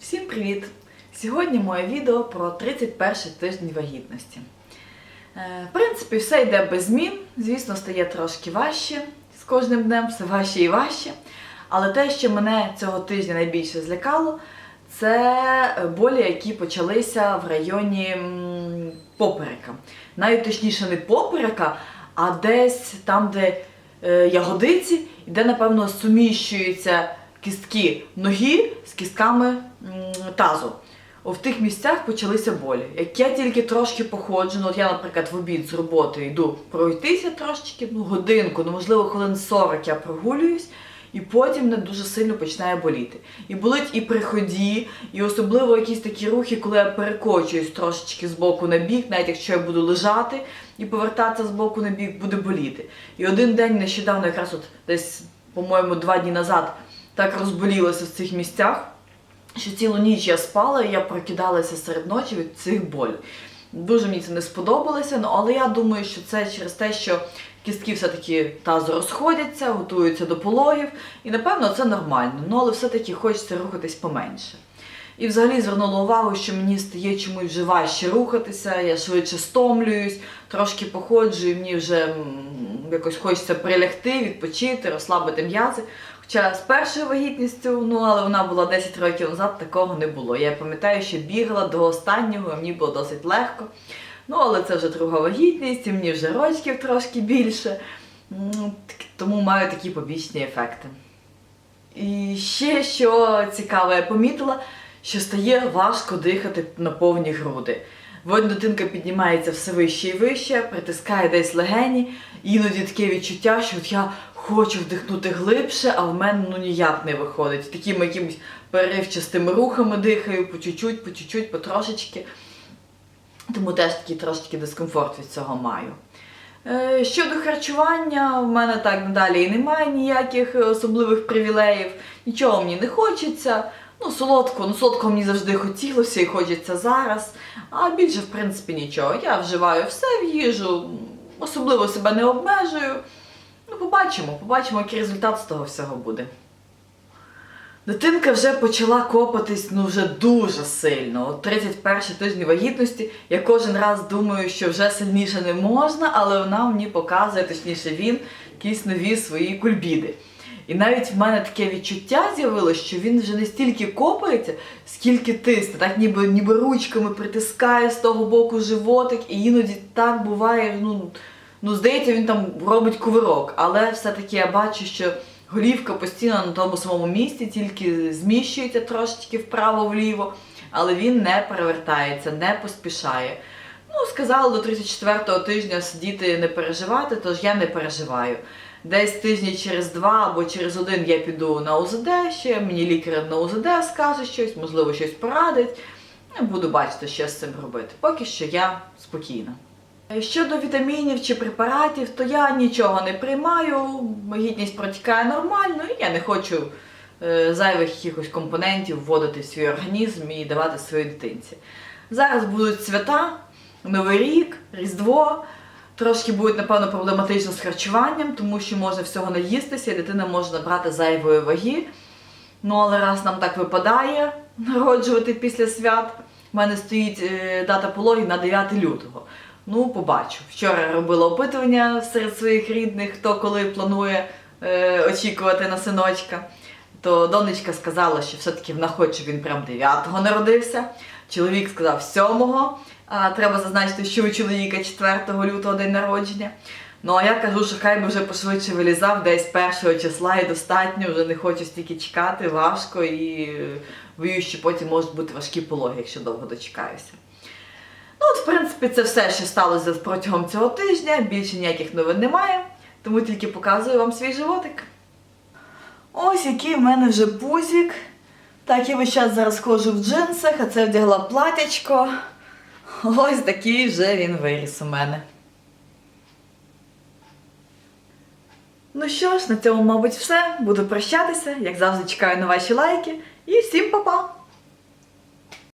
Всім привіт! Сьогодні моє відео про 31 тиждень вагітності. Е, В принципі, все йде без змін. Звісно, стає трошки важче з кожним днем, все важче і важче. Але те, що мене цього тижня найбільше злякало, це болі, які почалися в районі поперека. Навіть точніше, не поперека, а десь там, де е, ягодиці, де, напевно, суміщуються кістки ноги з кістками тазу. В тих місцях почалися болі. Як я тільки трошки походжу, ну от я, наприклад, в обід з роботи йду пройтися трошечки, ну годинку, ну можливо, хвилин 40 я прогулююсь, і потім мене дуже сильно починає боліти. І болить і при ході, і особливо якісь такі рухи, коли я перекочуюсь трошечки з боку на бік, навіть якщо я буду лежати і повертатися з боку на бік, буде боліти. І один день нещодавно, якраз от десь, по-моєму, два дні назад, так розболілася в цих місцях що цілу ніч я спала і я прокидалася серед ночі від цих болів. Дуже мені це не сподобалося, ну, але я думаю, що це через те, що кістки все-таки тазу розходяться, готуються до пологів, і напевно це нормально, ну але все-таки хочеться рухатись поменше. І взагалі звернула увагу, що мені стає чомусь вже важче рухатися, я швидше стомлююсь, трошки походжу, і мені вже якось хочеться прилягти, відпочити, розслабити м'язи. Хоча з першою вагітністю, ну але вона була 10 років назад, такого не було. Я пам'ятаю, що бігала до останнього, мені було досить легко. Ну, але це вже друга вагітність, і мені вже рочків трошки більше. Тому маю такі побічні ефекти. І ще що цікаве, я помітила, що стає важко дихати на повні груди. Водь дитинка піднімається все вище і вище, притискає десь легені, іноді таке відчуття, що от я хочу вдихнути глибше, а в мене ну ніяк не виходить. Такими якимись переривчастими рухами дихаю, по чуть-чуть, по чуть-чуть, потрошечки. Тому теж такий трошечки дискомфорт від цього маю. Е, Щодо харчування, в мене так надалі і немає ніяких особливих привілеїв, нічого мені не хочеться. Ну, солодко, ну солодко мені завжди хотілося і хочеться зараз. А більше, в принципі, нічого. Я вживаю все в їжу, особливо себе не обмежую. Ну, побачимо, побачимо, який результат з того всього буде. Дитинка вже почала копатись ну вже дуже сильно. От 31 тижні вагітності я кожен раз думаю, що вже сильніше не можна, але вона мені показує, точніше він, якісь нові свої кульбіди. І навіть в мене таке відчуття з'явилося, що він вже не стільки копається, скільки тисне, так ніби, ніби ручками притискає з того боку животик, і іноді так буває, ну, ну здається, він там робить кувирок. Але все-таки я бачу, що голівка постійно на тому самому місці, тільки зміщується трошечки вправо-вліво, але він не перевертається, не поспішає. Ну, сказали до 34-го тижня сидіти не переживати, тож я не переживаю. Десь тижні через два або через один я піду на УЗД ще, мені лікар на УЗД скаже щось, можливо, щось порадить. Я буду бачити, що з цим робити. Поки що я спокійна. Щодо вітамінів чи препаратів, то я нічого не приймаю, вагітність протікає нормально, і я не хочу е, зайвих якихось компонентів вводити в свій організм і давати своїй дитинці. Зараз будуть свята, Новий рік, Різдво. Трошки буде, напевно, проблематично з харчуванням, тому що може всього наїстися, і дитина може набрати зайвої ваги. Ну, але раз нам так випадає народжувати після свят, в мене стоїть е, дата пологів на 9 лютого. Ну, побачу. Вчора робила опитування серед своїх рідних, хто коли планує е, очікувати на синочка. То донечка сказала, що все-таки вона хоче, він прям 9-го народився. Чоловік сказав 7-го. Треба зазначити, що у чоловіка 4 лютого день народження. Ну а я кажу, що хай би вже пошвидше вилізав десь першого числа і достатньо, вже не хочу стільки чекати, важко і е, боюсь, що потім можуть бути важкі пологи, якщо довго дочекаюся. Ну, от, в принципі, це все, що сталося протягом цього тижня. Більше ніяких новин немає, тому тільки показую вам свій животик. Ось який в мене вже пузик. Так, я весь час зараз ходжу в джинсах, а це вдягла платячко. Ось такий вже він виріс у мене. Ну що ж, на цьому, мабуть, все. Буду прощатися. Як завжди, чекаю на ваші лайки. І всім па-па!